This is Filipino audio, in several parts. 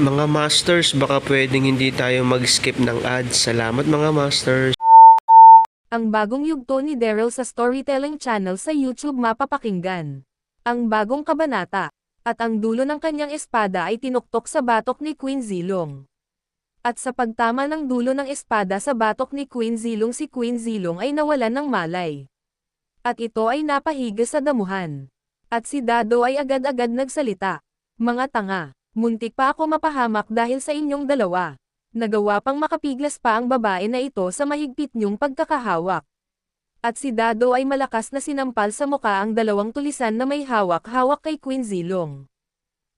Mga Masters, baka pwedeng hindi tayo mag-skip ng ads. Salamat mga Masters. Ang bagong yugto ni Daryl sa Storytelling Channel sa YouTube mapapakinggan. Ang bagong kabanata. At ang dulo ng kanyang espada ay tinuktok sa batok ni Queen Zilong. At sa pagtama ng dulo ng espada sa batok ni Queen Zilong si Queen Zilong ay nawalan ng malay. At ito ay napahiga sa damuhan. At si Dado ay agad-agad nagsalita. Mga tanga, muntik pa ako mapahamak dahil sa inyong dalawa. Nagawa pang makapiglas pa ang babae na ito sa mahigpit niyong pagkakahawak. At si Dado ay malakas na sinampal sa muka ang dalawang tulisan na may hawak-hawak kay Queen Zilong.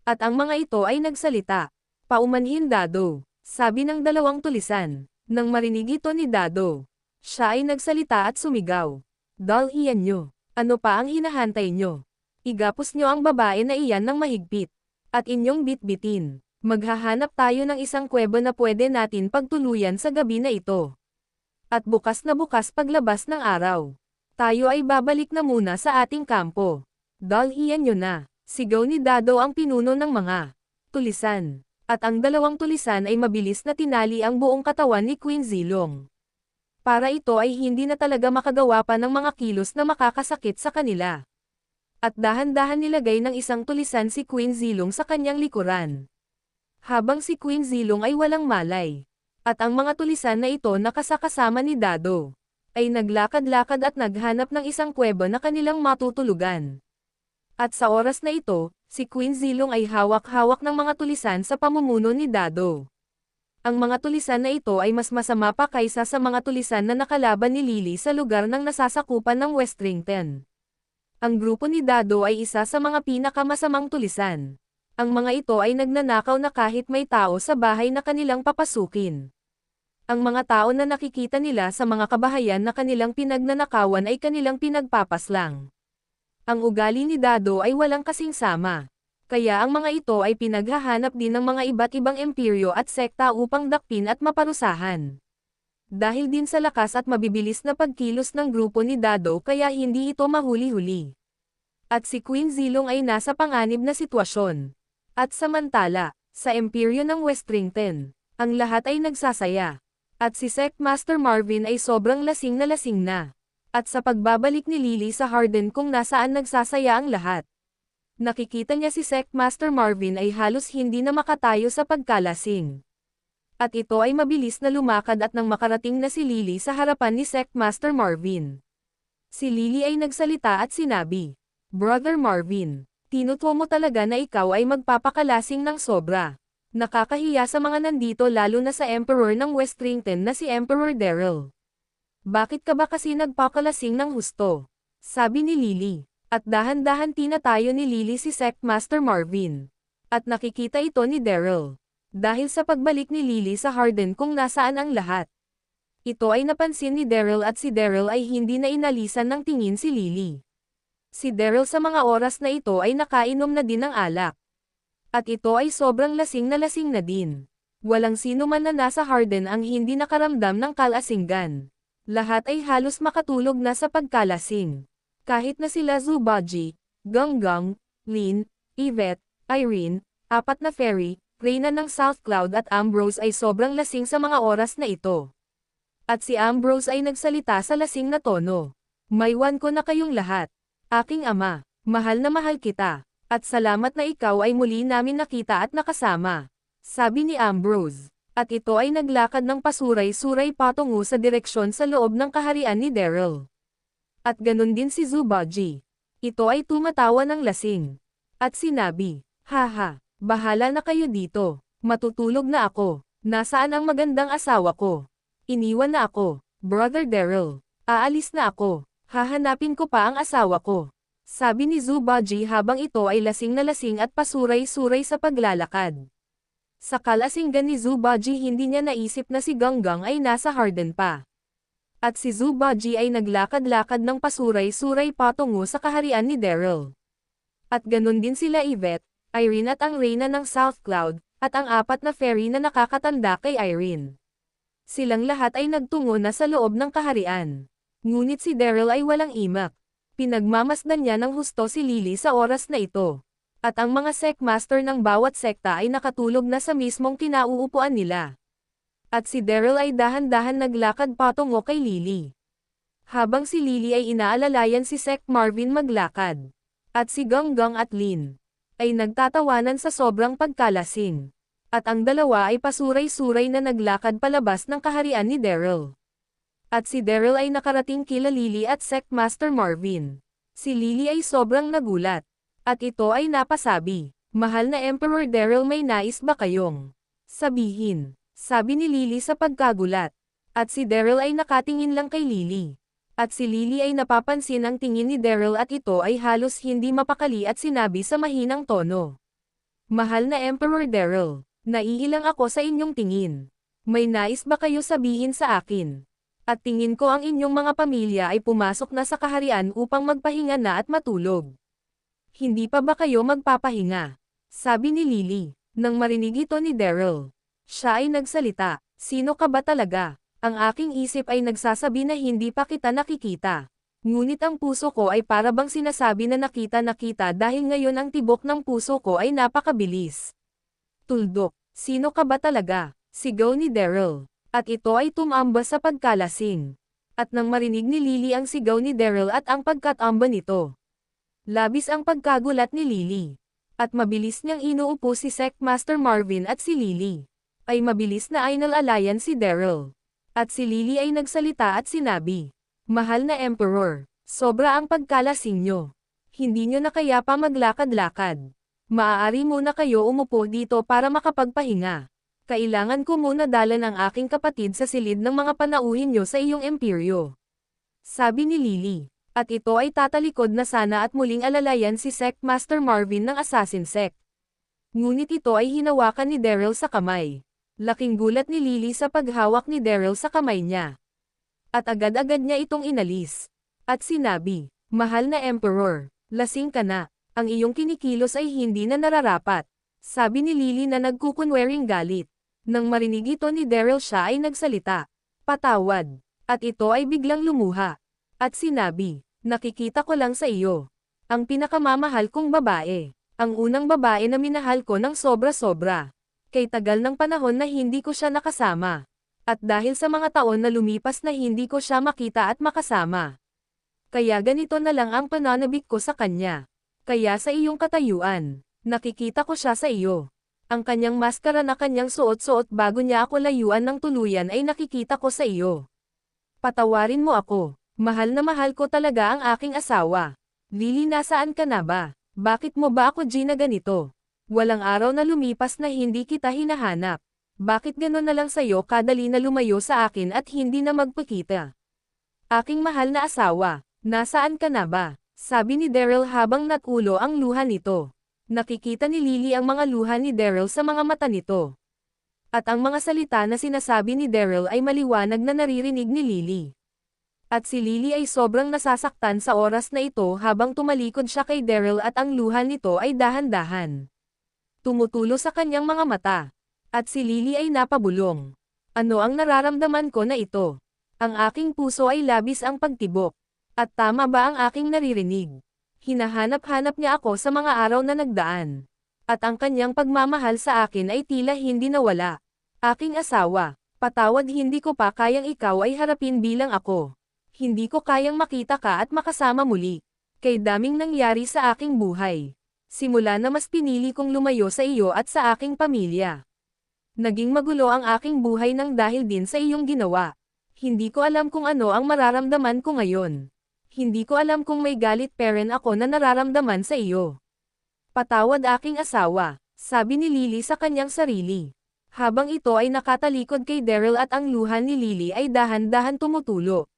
At ang mga ito ay nagsalita. Paumanhin Dado, sabi ng dalawang tulisan. Nang marinig ito ni Dado, siya ay nagsalita at sumigaw. Dal iyan nyo, ano pa ang hinahantay nyo? Igapos nyo ang babae na iyan ng mahigpit. At inyong bitbitin. Maghahanap tayo ng isang kwebo na pwede natin pagtuluyan sa gabi na ito. At bukas na bukas paglabas ng araw. Tayo ay babalik na muna sa ating kampo. Dal iyan nyo na. Sigaw ni Dado ang pinuno ng mga tulisan. At ang dalawang tulisan ay mabilis na tinali ang buong katawan ni Queen Zilong. Para ito ay hindi na talaga makagawa pa ng mga kilos na makakasakit sa kanila. At dahan-dahan nilagay ng isang tulisan si Queen Zilong sa kanyang likuran habang si Queen Zilong ay walang malay. At ang mga tulisan na ito nakasakasama ni Dado, ay naglakad-lakad at naghanap ng isang kwebo na kanilang matutulugan. At sa oras na ito, si Queen Zilong ay hawak-hawak ng mga tulisan sa pamumuno ni Dado. Ang mga tulisan na ito ay mas masama pa kaysa sa mga tulisan na nakalaban ni Lily sa lugar ng nasasakupan ng Westrington. Ang grupo ni Dado ay isa sa mga pinakamasamang tulisan. Ang mga ito ay nagnanakaw na kahit may tao sa bahay na kanilang papasukin. Ang mga tao na nakikita nila sa mga kabahayan na kanilang pinagnanakawan ay kanilang pinagpapaslang. Ang ugali ni Dado ay walang kasing sama. Kaya ang mga ito ay pinaghahanap din ng mga iba't ibang imperyo at sekta upang dakpin at maparusahan. Dahil din sa lakas at mabibilis na pagkilos ng grupo ni Dado kaya hindi ito mahuli-huli. At si Queen Zilong ay nasa panganib na sitwasyon. At samantala, sa imperyo ng Westrington, ang lahat ay nagsasaya. At si Sect Master Marvin ay sobrang lasing na lasing na. At sa pagbabalik ni Lily sa Harden kung nasaan nagsasaya ang lahat. Nakikita niya si Sect Master Marvin ay halos hindi na makatayo sa pagkalasing. At ito ay mabilis na lumakad at nang makarating na si Lily sa harapan ni Sect Master Marvin. Si Lily ay nagsalita at sinabi, Brother Marvin, Tinutuo mo talaga na ikaw ay magpapakalasing ng sobra. Nakakahiya sa mga nandito lalo na sa Emperor ng Westrington na si Emperor Daryl. Bakit ka ba kasi nagpakalasing ng husto? Sabi ni Lily. At dahan-dahan tinatayo ni Lily si Sect Master Marvin. At nakikita ito ni Daryl. Dahil sa pagbalik ni Lily sa Harden kung nasaan ang lahat. Ito ay napansin ni Daryl at si Daryl ay hindi na inalisan ng tingin si Lily. Si Daryl sa mga oras na ito ay nakainom na din ng alak. At ito ay sobrang lasing na lasing na din. Walang sino man na nasa Harden ang hindi nakaramdam ng kalasinggan. Lahat ay halos makatulog na sa pagkalasing. Kahit na sila Zubaji, Ganggang, Lin, Yvette, Irene, apat na fairy, Reyna ng South Cloud at Ambrose ay sobrang lasing sa mga oras na ito. At si Ambrose ay nagsalita sa lasing na tono. Maywan ko na kayong lahat. Aking ama, mahal na mahal kita. At salamat na ikaw ay muli namin nakita at nakasama. Sabi ni Ambrose. At ito ay naglakad ng pasuray-suray patungo sa direksyon sa loob ng kaharian ni Daryl. At ganun din si Zubaji. Ito ay tumatawa ng lasing. At sinabi, Haha, bahala na kayo dito. Matutulog na ako. Nasaan ang magandang asawa ko? Iniwan na ako, Brother Daryl. Aalis na ako. Hahanapin ko pa ang asawa ko. Sabi ni Zubaji habang ito ay lasing na lasing at pasuray-suray sa paglalakad. Sa kalasinggan ni Zubaji hindi niya naisip na si Ganggang ay nasa Harden pa. At si Zubaji ay naglakad-lakad ng pasuray-suray patungo sa kaharian ni Daryl. At ganun din sila Yvette, Irene at ang Reyna ng South Cloud, at ang apat na fairy na nakakatanda kay Irene. Silang lahat ay nagtungo na sa loob ng kaharian. Ngunit si Daryl ay walang imak. Pinagmamasdan niya ng husto si Lily sa oras na ito. At ang mga sekmaster ng bawat sekta ay nakatulog na sa mismong kinauupuan nila. At si Daryl ay dahan-dahan naglakad patungo kay Lily. Habang si Lily ay inaalalayan si Sek Marvin maglakad. At si Ganggang at Lin ay nagtatawanan sa sobrang pagkalasing. At ang dalawa ay pasuray-suray na naglakad palabas ng kaharian ni Daryl. At si Daryl ay nakarating kila Lily at Sek Master Marvin. Si Lily ay sobrang nagulat. At ito ay napasabi, Mahal na Emperor Daryl may nais ba kayong sabihin? Sabi ni Lily sa pagkagulat. At si Daryl ay nakatingin lang kay Lily. At si Lily ay napapansin ang tingin ni Daryl at ito ay halos hindi mapakali at sinabi sa mahinang tono. Mahal na Emperor Daryl, naiilang ako sa inyong tingin. May nais ba kayo sabihin sa akin? At tingin ko ang inyong mga pamilya ay pumasok na sa kaharian upang magpahinga na at matulog. Hindi pa ba kayo magpapahinga? Sabi ni Lily, nang marinig ito ni Daryl. Siya ay nagsalita, sino ka ba talaga? Ang aking isip ay nagsasabi na hindi pa kita nakikita. Ngunit ang puso ko ay para bang sinasabi na nakita-nakita dahil ngayon ang tibok ng puso ko ay napakabilis. Tuldok, sino ka ba talaga? Sigaw ni Daryl. At ito ay tumamba sa pagkalasing. At nang marinig ni Lily ang sigaw ni Daryl at ang pagkatamba nito. Labis ang pagkagulat ni Lily. At mabilis niyang inuupo si Sec Master Marvin at si Lily. Ay mabilis na ay nalalayan si Daryl. At si Lily ay nagsalita at sinabi, Mahal na Emperor, sobra ang pagkalasing nyo. Hindi nyo na kaya pa maglakad-lakad. Maaari muna kayo umupo dito para makapagpahinga. Kailangan ko muna dalan ang aking kapatid sa silid ng mga panauhin nyo sa iyong imperyo. Sabi ni Lily. At ito ay tatalikod na sana at muling alalayan si Sec Master Marvin ng Assassin Sec. Ngunit ito ay hinawakan ni Daryl sa kamay. Laking gulat ni Lily sa paghawak ni Daryl sa kamay niya. At agad-agad niya itong inalis. At sinabi, Mahal na Emperor, lasing ka na. Ang iyong kinikilos ay hindi na nararapat. Sabi ni Lily na nagkukunwering galit. Nang marinig ito ni Daryl siya ay nagsalita. Patawad. At ito ay biglang lumuha. At sinabi, nakikita ko lang sa iyo. Ang pinakamamahal kong babae. Ang unang babae na minahal ko ng sobra-sobra. Kay tagal ng panahon na hindi ko siya nakasama. At dahil sa mga taon na lumipas na hindi ko siya makita at makasama. Kaya ganito na lang ang pananabik ko sa kanya. Kaya sa iyong katayuan, nakikita ko siya sa iyo. Ang kanyang maskara na kanyang suot-suot bago niya ako layuan ng tuluyan ay nakikita ko sa iyo. Patawarin mo ako. Mahal na mahal ko talaga ang aking asawa. Lily nasaan ka na ba? Bakit mo ba ako Gina ganito? Walang araw na lumipas na hindi kita hinahanap. Bakit gano'n na lang sa'yo kadali na lumayo sa akin at hindi na magpakita? Aking mahal na asawa, nasaan ka na ba? Sabi ni Daryl habang natulo ang luha nito. Nakikita ni Lily ang mga luha ni Daryl sa mga mata nito. At ang mga salita na sinasabi ni Daryl ay maliwanag na naririnig ni Lily. At si Lily ay sobrang nasasaktan sa oras na ito habang tumalikod siya kay Daryl at ang luha nito ay dahan-dahan. Tumutulo sa kanyang mga mata. At si Lily ay napabulong. Ano ang nararamdaman ko na ito? Ang aking puso ay labis ang pagtibok. At tama ba ang aking naririnig? Hinahanap-hanap niya ako sa mga araw na nagdaan. At ang kanyang pagmamahal sa akin ay tila hindi nawala. Aking asawa, patawad hindi ko pa kayang ikaw ay harapin bilang ako. Hindi ko kayang makita ka at makasama muli. Kay daming nangyari sa aking buhay. Simula na mas pinili kong lumayo sa iyo at sa aking pamilya. Naging magulo ang aking buhay nang dahil din sa iyong ginawa. Hindi ko alam kung ano ang mararamdaman ko ngayon. Hindi ko alam kung may galit pa rin ako na nararamdaman sa iyo. Patawad aking asawa, sabi ni Lily sa kanyang sarili. Habang ito ay nakatalikod kay Daryl at ang luha ni Lily ay dahan-dahan tumutulo.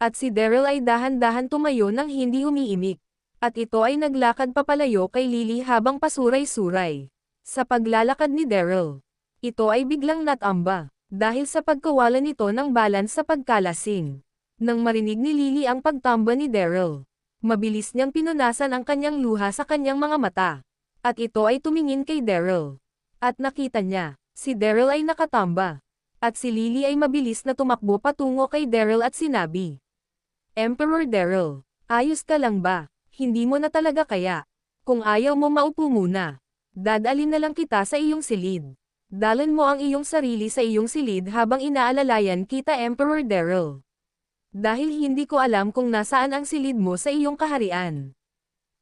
At si Daryl ay dahan-dahan tumayo nang hindi umiimik. At ito ay naglakad papalayo kay Lily habang pasuray-suray. Sa paglalakad ni Daryl, ito ay biglang natamba, dahil sa pagkawala nito ng balance sa pagkalasing. Nang marinig ni Lily ang pagtamba ni Daryl, mabilis niyang pinunasan ang kanyang luha sa kanyang mga mata. At ito ay tumingin kay Daryl. At nakita niya, si Daryl ay nakatamba. At si Lily ay mabilis na tumakbo patungo kay Daryl at sinabi, Emperor Daryl, ayos ka lang ba? Hindi mo na talaga kaya. Kung ayaw mo maupo muna. Dadalin na lang kita sa iyong silid. Dalan mo ang iyong sarili sa iyong silid habang inaalalayan kita Emperor Daryl. Dahil hindi ko alam kung nasaan ang silid mo sa iyong kaharian.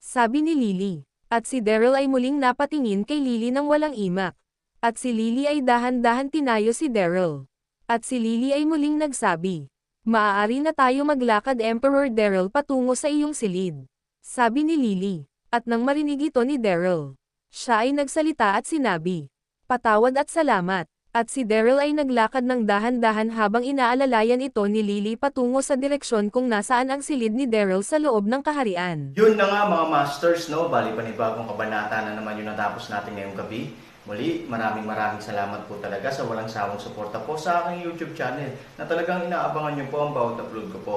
Sabi ni Lily. At si Daryl ay muling napatingin kay Lily ng walang imak. At si Lily ay dahan-dahan tinayo si Daryl. At si Lily ay muling nagsabi. Maaari na tayo maglakad Emperor Daryl patungo sa iyong silid. Sabi ni Lily. At nang marinig ito ni Daryl, siya ay nagsalita at sinabi, Patawad at salamat. At si Daryl ay naglakad ng dahan-dahan habang inaalalayan ito ni Lily patungo sa direksyon kung nasaan ang silid ni Daryl sa loob ng kaharian. Yun na nga mga masters, no? Bali panibagong kabanata na naman yung natapos natin ngayong gabi. Muli, maraming maraming salamat po talaga sa walang sawang suporta po sa aking YouTube channel na talagang inaabangan nyo po ang bawat upload ko po.